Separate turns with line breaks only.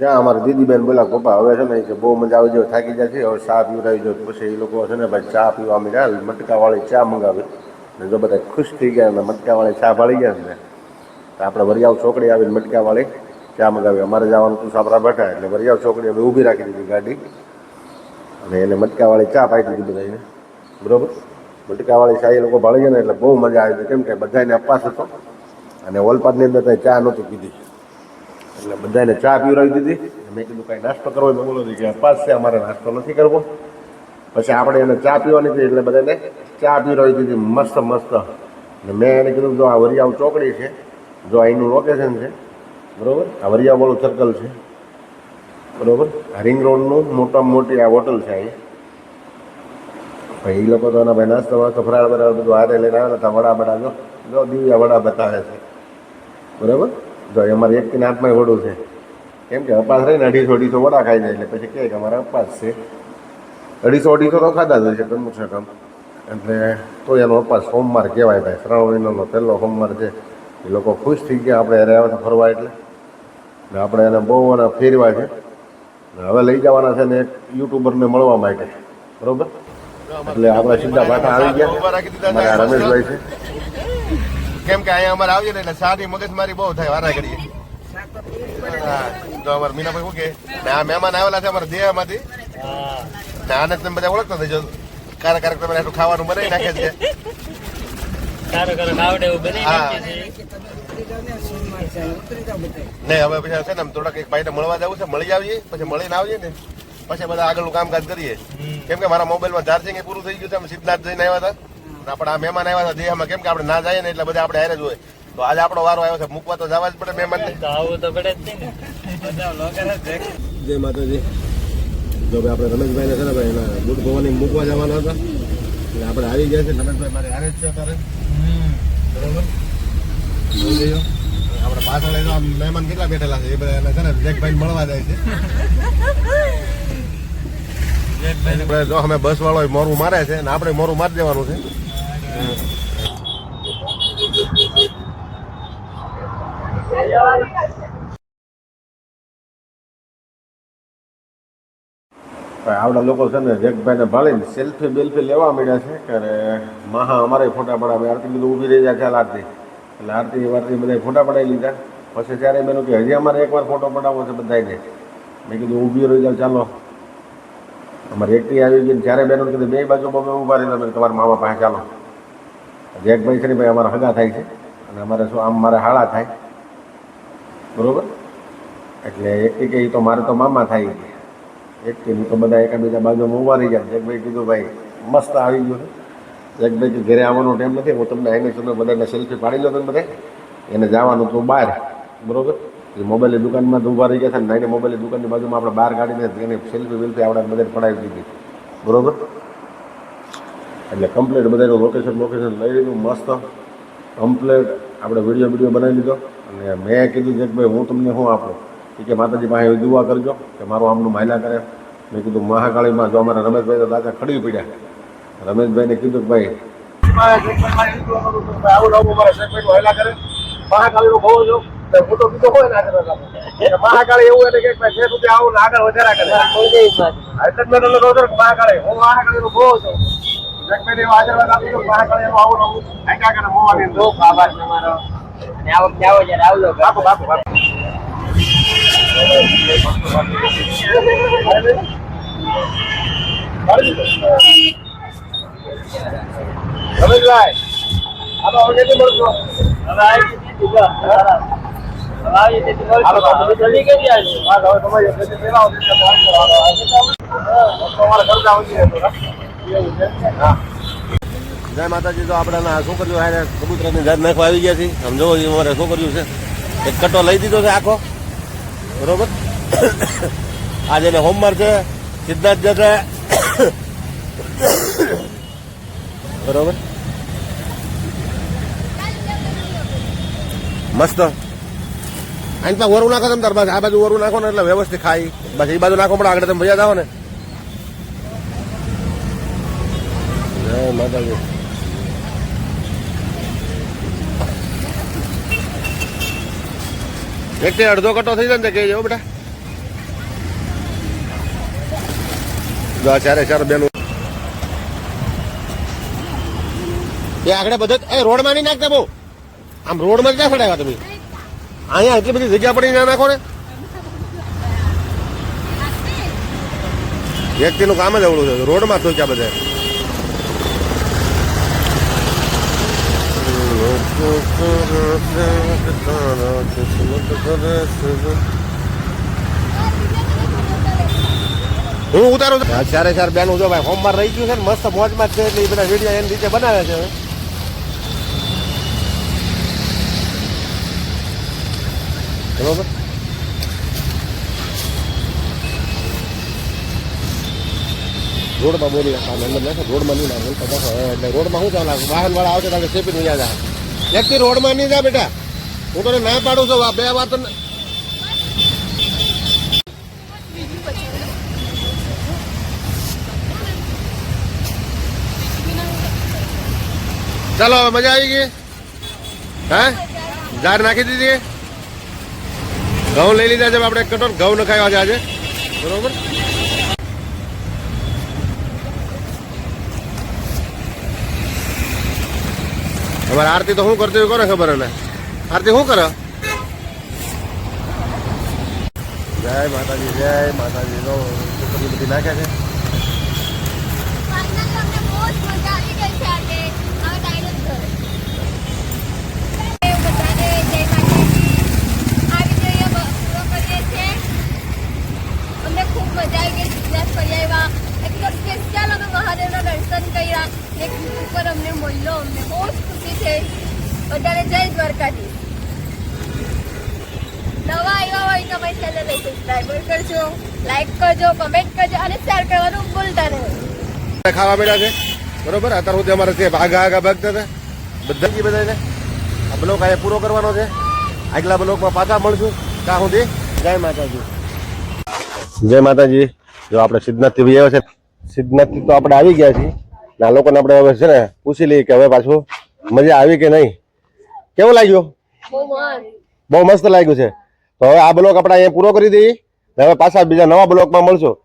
ત્યાં અમારે દીદીબેન બોલા પપ્પા, હવે છે ને કે બહુ મજા આવી જાય, થાકી જાય છે, હવે ચા પીવડાવી દો. પછી એ લોકો છે ને ભાઈ ચા પીવા માંડ્યા મટકાવાળી ચા મંગાવી. ને જો બધા ખુશ થઈ ગયા અને મટકાવાળી ચા ભાળી ગયા ને, તો આપણે વરિયાવ ચોકડી આવીને મટકાવાળી ચા મંગાવી. અમારે જવાનું તું સાપરા બેઠા એટલે વરિયાવ ચોકડી અમે ઊભી રાખી દીધી ગાડી. અને એને મટકાવાળી ચા પાઈ દીધી બધાને બરોબર? મટકાવાળી ચા એ લોકો ભાળી ગયા ને, એટલે બહુ મજા આવી હતી. કેમ કે બધાને અપાસ હતો. અને ઓલપાડની અંદર ચા નહોતી પીધી. એટલે બધાને ચા પીવડાવી દીધી. મેં કીધું કાંઈ નાસ્તો કરવો હોય, બોલો કે અપાસ છે, અમારે નાસ્તો નથી કરવો. પછી આપણે એને ચા પીવાની હતી એટલે બધાને ચા પીવડાવી દીધી, મસ્ત મસ્ત. અને મેં એને કીધું, જો આ વરિયાવ ચોકડી છે, જો અહીંનું લોકેશન છે. બરાબર? આ વરિયાવાળું સર્કલ છે. બરાબર? રિંગ રોડનું મોટામાં મોટી આ હોટલ છે અહીં ભાઈ એ લોકો તો એના ભાઈ નાસ્તો વાસ્તો ફરાળ બરાળ બધું હારે લઈને આવ્યા હતા, વડા બડા જો જો દિવ્યા વડા બતાવે છે. બરાબર? જો અમારે એક હાથમાં વડું છે. કેમ કે અપાસ રહીને અઢીસો અઢીસો વડા ખાઈ જાય એટલે પછી કહે કે અમારે અપાસ છે. અઢીસો અઢીસો તો ખાધા જ છે કમસે કમ એટલે તો એનો અપાસ સોમવાર કહેવાય ભાઈ. શ્રાવણ મહિનાનો પહેલો સોમવાર છે. એ લોકો ખુશ થઈ ગયા. આપણે અરે હતા ફરવા એટલે. ને આપણે એને બહુ એને ફેરવા છે. હવે લઈ જવાના છે ને એક યુટ્યુબરને મળવા માટે. બરોબર? એટલે આપણે સીધા પાછા આવી ગયા. રમેશભાઈ છે.
કેમ કે અહીંયા અમારે આવીએ ને એટલે સારી મગજમારી બહુ થાય વારા ઘડીએ. તો અમારે મીનાભાઈ શું કે આ મહેમાન આવેલા છે અમારા દેહમાંથી. ને આને તમે બધા ઓળખતા થઈ જશો કારા કારક તમે આટલું ખાવાનું બનાવી નાખે છે. ને હવે પછી છે ને આમ થોડાક એક ભાઈને મળવા જવું છે મળી આવીએ પછી મળીને આવીએ ને પછી બધા આગળનું કામકાજ કરીએ. કેમ કે મારા મોબાઈલમાં ચાર્જિંગ પૂરું થઈ ગયું છે અમે સિદ્ધનાથ જઈને આવ્યા હતા. આપણે આ મહેમાન આવ્યા હતા દેહમાં કેમ કે આપણે ના જઈએ ને એટલે બધા આપણે હારે જ હોય. તો આજે આપણો વારો આવ્યો છે મૂકવા તો જવા જ પડે મહેમાનને.
તો આવું તો પડે જ ને.
જય માતાજી. જો ભાઈ આપણે રમેશભાઈને છે ને ભાઈ એના દૂધ ભવાની મૂકવા જવાના હતા. એટલે આપણે આવી ગયા છે રમેશભાઈ મારે હારે જ છે અત્યારે. બરોબર? આપણે પાછળ મહેમાન કેટલા બેઠેલા છે? એ બધા એને છે ને જેકભાઈ મળવા જાય છે. આપણે જો અમે બસ વાળો મોરું મારે છે ને આપણે મોરું મારી દેવાનું છે. આવડા લોકો છે ને, જગભાઈને ભાળીને સેલ્ફી બેલ્ફી લેવા માંડ્યા છે કે મહા અમારે ફોટા પડાવે. આરતી બધું ઊભી રહી જાય ચાલ આરતી. એટલે આરતી વારતી બધા ફોટા પડાવી લીધા. પછી ત્યારે મેં કે, હજી અમારે એકવાર ફોટો પડાવવો છે બધાને મેં કીધું, ઊભી રહી જાવ ચાલો. અમારે એકટી આવી ગઈ જ્યારે બેનો કીધું, બે બાજુ બબે ઊભા રહેલા મેં તમારા મામા પાસે ચાલો. જગભાઈ છે ને ભાઈ અમારા હગા થાય છે. અને અમારે શું, આમ મારે હાળા થાય. બરાબર? એટલે એક કે તો મારે તો મામા થાય એકથી હું તો બધા એકાબીજા બાજુમાં ઊભા રહી ગયા. જગભાઈ કીધું, ભાઈ, મસ્ત આવી ગયું છે. જગભાઈ કે, ઘરે આવવાનો ટાઈમ નથી. હું તમને આવીને તમે બધાને સેલ્ફી પાડી લો તમે બધા એને જવાનું તો બહાર. બરોબર? એ મોબાઈલની દુકાનમાં તો ઊભા રહી ગયા છે નાની મોબાઈલની દુકાનની બાજુમાં આપણે બહાર કાઢીને એને સેલ્ફી વેલ્ફી આપણે બધાને પડાવી દીધી. બરોબર? એટલે કમ્પ્લેટ બધાનું લોકેશન લોકેશન લઈ લીધું મસ્ત. કમ્પ્લેટ આપણે વીડિયો વીડિયો બનાવી લીધો. અને મેં કીધું છે કે ભાઈ હું તમને શું આપું? એ કે માતાજી પાસે દુઆ કરજો કે મારું આમનું માયલા કરે. મેં કીધું મહાકાળીમાં જો અમારા રમેશભાઈ તો દાદા ખડી પડ્યા. રમેશભાઈને કીધું કે ભાઈ મહાકાળી એવું એટલે કે છે આવું આગળ વધારા કરે. મહાકાળીનો જ હોય કે મહાકાળી હું મહાકાળી નું બહુ છું જગમેન એવો આપી દો મહાકાળી એનું આવું આગળ વધારા કરે
જતી જો. આવજો.
હા હવે તમારી એટલે તમારા. તો એવું છે જય માતાજી, તો આપણે શું કર્યું હારે કબૂતરની જાત નાખવા આવી ગયા છે સમજો અમારે કર્યું છે. એક કટો લઈ દીધો છે આખો. બરોબર? આજે એને હોમવર્ક છે, સિદ્ધાર્થ જશે બરોબર? મસ્ત. આની પાસે વરું નાખો તમે, તાર આ બાજુ વરું નાખો ને એટલે વ્યવસ્થિત ખાઈ. બસ એ બાજુ નાખો પણ આગળ તમે ભૈયા જાઓ ને. જય માતાજી એક અડધો કટો થઈ જાય ને કહેજો બેટા. ચારે ચાર બેનું એ આગળ બધા એ રોડમાં નહીં નાખતા બહુ. આમ રોડમાં ક્યાં સડાવ્યા તમે. અહીંયા એટલી બધી જગ્યા પડી ના નાખો ને. વ્યક્તિનું કામ જ આવડું છે. રોડમાં તો ક્યાં બધા. હું ઉતારું છું. ચારે ચાર બેનું જો ભાઈ હોમવાર રહી ગયું છે ને, મસ્ત મોજમાં છે એટલે એ બધા વીડિયો એની રીતે બનાવે છે હવે. બરોબર? રોડમાં બોલી નાખવાનું અંદર રોડમાં નહીં નાખો એટલે રોડમાં શું ચાલે વાહન વાળા આવશે તમે સેપી નહીં જાય વ્યક્તિ રોડમાં નહીં જા બેટા. હું તને ના પાડું છું, આ બે વાત ચાલો, હવે મજા આવી ગઈ? હા? ઝાડ નાખી દીધી? ઘઉં લઈ લીધા છે આપણે એક કટોર ઘઉં નખાવ્યા છે આજે. બરોબર? અમારે આરતી તો શું કરતી હોય કોને ખબર એને આરતી શું કરે જય માતાજી જય માતાજી નો છોકરી બધી નાખ્યા છે
ફાઇનલી અમને બહુ જ મજા આવી ગઈ છે આજે હવે ડાયરેક્ટ ઘરે બધાને જય માતાજી આ વીડિયો બ- પૂરો કરીએ છીએ અમને ખૂબ મજા આવી ગઈ બિઝનેસ કરી આવ્યા એકદમ સ્પેશિયલ અમે મહાદેવના દર્શન કર્યા. એક ઉપર અમને મળ્યો. અમને બહુ જ ખુશી છે બધાને જય દ્વારકાધીશ. નવા આવ્યા હોય તો અમારી ચેનલને સબસ્ક્રાઈબર કરજો લાઈક કરજો કમેન્ટ કરજો અને શેર કરવાનું ભૂલતા નહીં.
ખાવા મળ્યા છે. બરોબર? અત્યાર સુધી અમારે છે ભાગા આગા ભાગતા હતા બધા જ બધાને આ બ્લોક આજે પૂરો કરવાનો છે. આગલા બ્લોકમાં પાછા મળશું. ત્યાં સુધી જય માતાજી. જય માતાજી. જો આપણે સિદ્ધનાથથી ભાઈ આવ્યા છે સિદ્ધનાથથી તો આપણે આવી ગયા છીએ. આ લોકોને આપણે હવે છે ને પૂછી લઈએ કે હવે પાછું મજા આવી કે નહીં? કેવું લાગ્યું?
બહુ મસ્ત.
લાગ્યું છે. તો હવે આ બ્લોક આપણે અહીંયા પૂરો કરી દઈએ હવે પાછા બીજા નવા બ્લોકમાં મળશું.